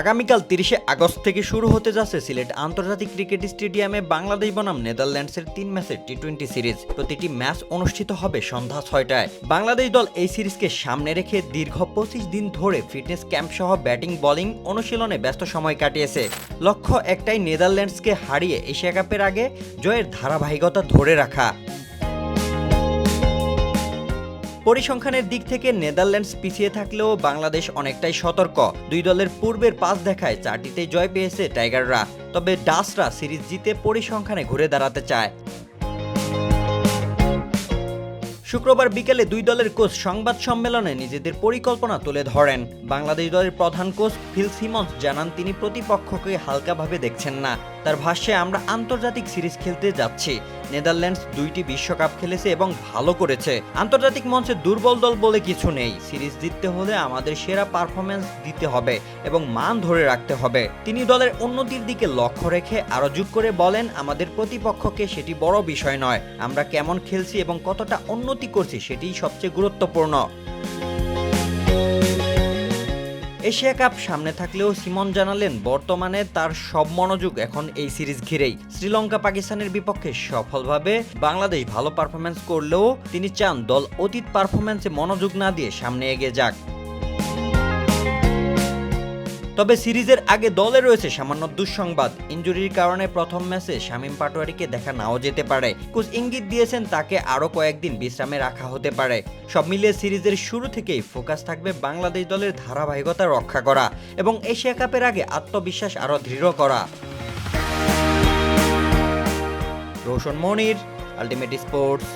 আগামীকাল তিরিশে আগস্ট থেকে শুরু হতে যাচ্ছে সিলেট আন্তর্জাতিক ক্রিকেট স্টেডিয়ামে বাংলাদেশ বনাম নেদারল্যান্ডসের তিন ম্যাচের টি টোয়েন্টি সিরিজ। প্রতিটি ম্যাচ অনুষ্ঠিত হবে সন্ধ্যা ছয়টায়। বাংলাদেশ দল এই সিরিজকে সামনে রেখে দীর্ঘ পঁচিশ দিন ধরে ফিটনেস ক্যাম্প সহ ব্যাটিং, বোলিং অনুশীলনে ব্যস্ত সময় কাটিয়েছে। লক্ষ্য একটাই, নেদারল্যান্ডসকে হারিয়ে এশিয়া কাপের আগে জয়ের ধারাবাহিকতা ধরে রাখা। পরিসংখ্যানের দিক থেকে নেদারল্যান্ডস পিছিয়ে থাকলেও বাংলাদেশ অনেকটাই সতর্ক। দুই দলের পূর্বের পাঁচ দেখায় চারটিতে জয় পেয়েছে টাইগাররা। তবে ডাসরা সিরিজ জিতে পরিসংখ্যানে ঘুরে দাঁড়াতে চায়। শুক্রবার বিকেলে দুই দলের কোচ সংবাদ সম্মেলনে নিজেদের পরিকল্পনা তুলে ধরেন। বাংলাদেশ দলের প্রধান কোচ ফিল সিমন্স জানান, তিনি প্রতিপক্ষকে হালকাভাবে দেখছেন না। তার ভাষ্যে, আমরা আন্তর্জাতিক সিরিজ খেলতে যাচ্ছি। নেদারল্যান্ডস দুইটি বিশ্বকাপ খেলেছে এবং ভালো করেছে। আন্তর্জাতিক মঞ্চে দুর্বল দল বলে কিছু নেই। সিরিজ জিততে হলে আমাদের সেরা পারফরমেন্স দিতে হবে এবং মান ধরে রাখতে হবে। তিনি দলের উন্নতির দিকে লক্ষ্য রেখে আরও যোগ করে বলেন, আমাদের প্রতিপক্ষকে সেটি বড় বিষয় নয়। আমরা কেমন খেলছি এবং কতটা উন্নতি করছি সেটিই সবচেয়ে গুরুত্বপূর্ণ। এশিয়া কাপ সামনে থাকলেও সিমন জানালেন, বর্তমানে তার সব মনোযোগ এখন এই সিরিজ ঘিরেই। শ্রীলঙ্কা পাকিস্তানের বিপক্ষে সফলভাবে বাংলাদেশ ভালো পারফরমেন্স করলেও তিনি চান দল অতীত পারফরমেন্সে মনোযোগ না দিয়ে সামনে এগিয়ে যাক। তবে সিরিজের আগে দলে রয়েছে সামান্য দুঃসংবাদ। ইঞ্জুরির কারণে প্রথম ম্যাচে শামীম পাটোয়ারিকে দেখা নাও যেতে পারে। কোচ ইঙ্গিত দিয়েছেন তাকে আরও কয়েকদিন বিশ্রামে রাখা হতে পারে। সব মিলিয়ে সিরিজের শুরু থেকেই ফোকাস থাকবে বাংলাদেশ দলের ধারাবাহিকতা রক্ষা করা এবং এশিয়া কাপের আগে আত্মবিশ্বাস আরও দৃঢ় করা। Roshan Monir, ultimate sports.